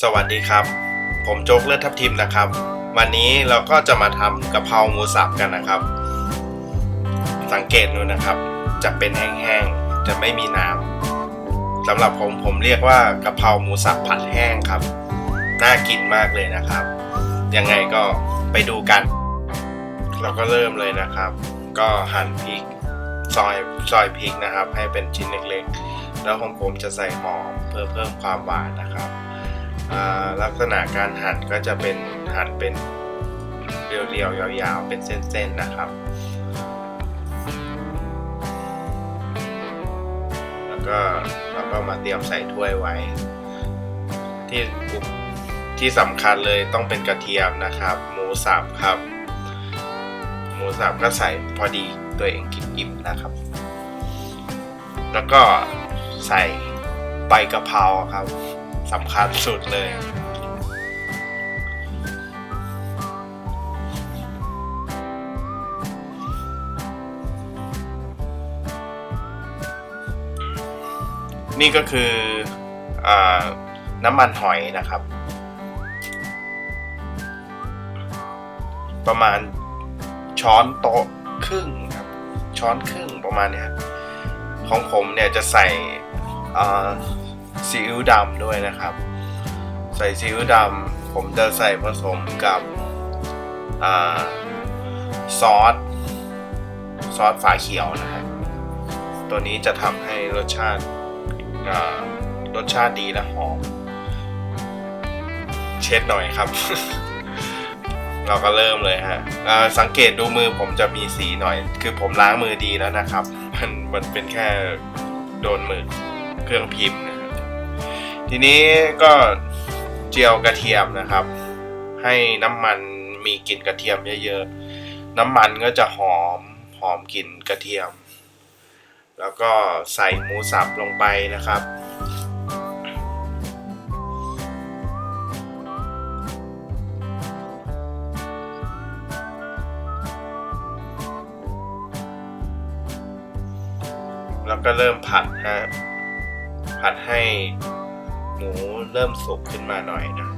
สวัสดีครับ ผมโจ๊กเลือดทับทิมนะครับ วันนี้เราก็จะมาทำกะเพราหมูสับกันนะครับ สังเกตดูนะครับ จะเป็นแห้งๆ จะไม่มีน้ำสำหรับผมผมเรียกว่ากะเพราหมูสับผัดแห้งครับ น่ากินมากเลยนะครับ ยังไงก็ไปดูกัน เราก็เริ่มเลยนะครับ ก็หั่นพริกซอยซอยพริกนะครับ ให้เป็นชิ้นเล็กๆ แล้วของผมจะใส่หอมเพื่อเพิ่มความหวานนะครับ ลักษณะการหั่นก็จะเป็นหั่นเป็นเรียวๆยาวๆ เป็นเส้นๆนะครับ แล้วก็เราก็มาเตรียมใส่ถ้วยไว้ ที่ที่สำคัญเลยต้องเป็นกระเทียมนะครับ หมูสับครับ หมูสับก็ใส่พอดีตัวเองกินอิ่มนะครับ แล้วก็ใส่ใบกะเพราครับ สำคัญสุดเลย นี่ก็คืออน้ำมันหอยนะครับ ประมาณช้อนโต๊ะครึ่งครับ ช้อนครึ่งประมาณเนี้ยของผมเนี่ยจะใส่ ซีอิ๊วดำด้วยนะครับ ใส่ซีอิ๊วดำผมจะใส่ผสมกับอซอสซอสฝาเขียวนะฮะตัวนี้จะทำให้รสชาติรสชาติดีและหอม เช็ดหน่อยครับ เราก็เริ่มเลยฮะสังเกตดูมือผมจะมีสีหน่อย คือผมล้างมือดีแล้วนะครับ มันมันเป็นแค่โดนมือเครื่องพิมพ์นะ ทีนี้ก็เจียวกระเทียมนะครับ ให้น้ำมันมีกลิ่นกระเทียมเยอะๆ น้ำมันก็จะหอมหอมกลิ่นกระเทียม แล้วก็ใส่หมูสับลงไปนะครับแล้วก็เริ่มผัดฮะผัดให้ มูเริ่มสุกขึ้นมาหน่อยนะ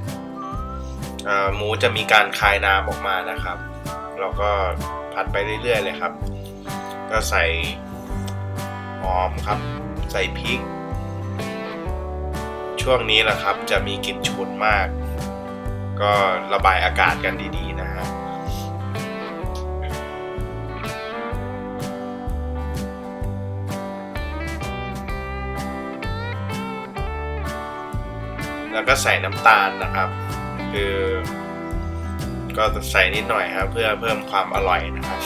หมูจะมีการคายน้ำออกมานะครับ เราก็ผัดไปเรื่อยๆเลยครับ ก็ใส่หอมครับ ใส่พริก ช่วงนี้แหละครับจะมีกลิ่นฉุนมาก ก็ระบายอากาศกันดี แล้วก็ใส่น้ำตาลนะครับ คือก็ใส่นิดหน่อยครับ เพื่อเพิ่มความอร่อยนะครับ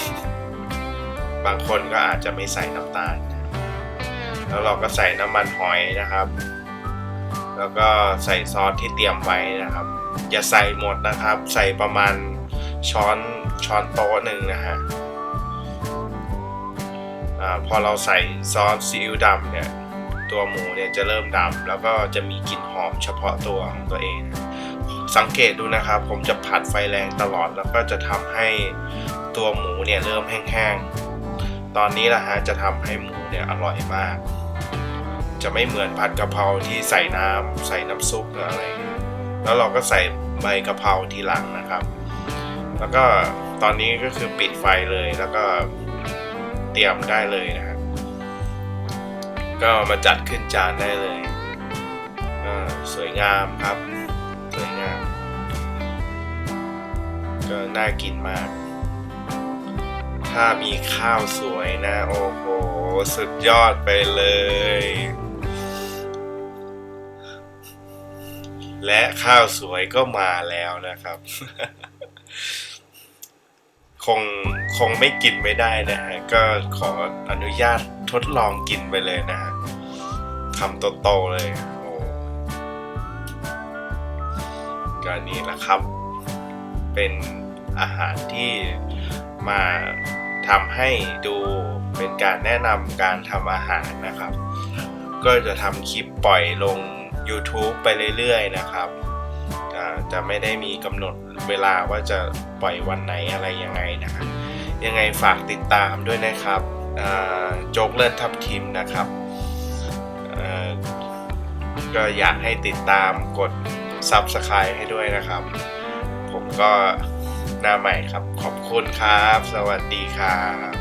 บางคนก็อาจจะไม่ใส่น้ำตาล แล้วเราก็ใส่น้ำมันหอยนะครับ แล้วก็ใส่ซอสที่เตรียมไว้นะครับ อย่าใส่หมดนะครับ ใส่ประมาณช้อนช้อนโต๊ะหนึ่งนะฮะอพอเราใส่ซอสซีอิ๊วดำเนี่ย ตัวหมูเนี่ยจะเริ่มดำแล้วก็จะมีกลิ่นหอมเฉพาะตัวของตัวเอง สังเกตดูนะครับ ผมจะผัดไฟแรงตลอดแล้วก็จะทำให้ตัวหมูเนี่ยเริ่มแห้งๆ ตอนนี้ละฮะจะทำให้หมูเนี่ยอร่อยมาก จะไม่เหมือนผัดกะเพราที่ใส่น้ำใส่น้ำซุปหรืออะไร แล้วเราก็ใส่ใบกะเพราทีหลังนะครับ แล้วก็ตอนนี้ก็คือปิดไฟเลยแล้วก็เตรียมได้เลยนะฮะ ก็มาจัดขึ้นจานได้เลยสวยงามครับ สวยงาม ก็น่ากินมาก ถ้ามีข้าวสวยนะ โอ้โห สุดยอดไปเลย และข้าวสวยก็มาแล้วนะครับ งคงไม่กินไม่ได้นะฮะ ก็ขออนุญาตทดลองกินไปเลยนะฮะคำโตๆเลยโอ้ก็นี่แหละครับ เป็นอาหารที่มาทำให้ดูเป็นการแนะนำการทำอาหารนะครับ ก็จะทำคลิปปล่อยลง YouTube ไปเรื่อยๆนะครับ จะไม่ได้มีกำหนดเวลาว่าจะปล่อยวันไหนอะไรยังไงนะฮะยังไงฝากติดตามด้วยนะครับโจ๊กเลิศทับทิมนะครับก็อยากให้ติดตามกด Subscribe ให้ด้วยนะครับ ผมก็หน้าใหม่ครับขอบคุณครับ สวัสดีครับ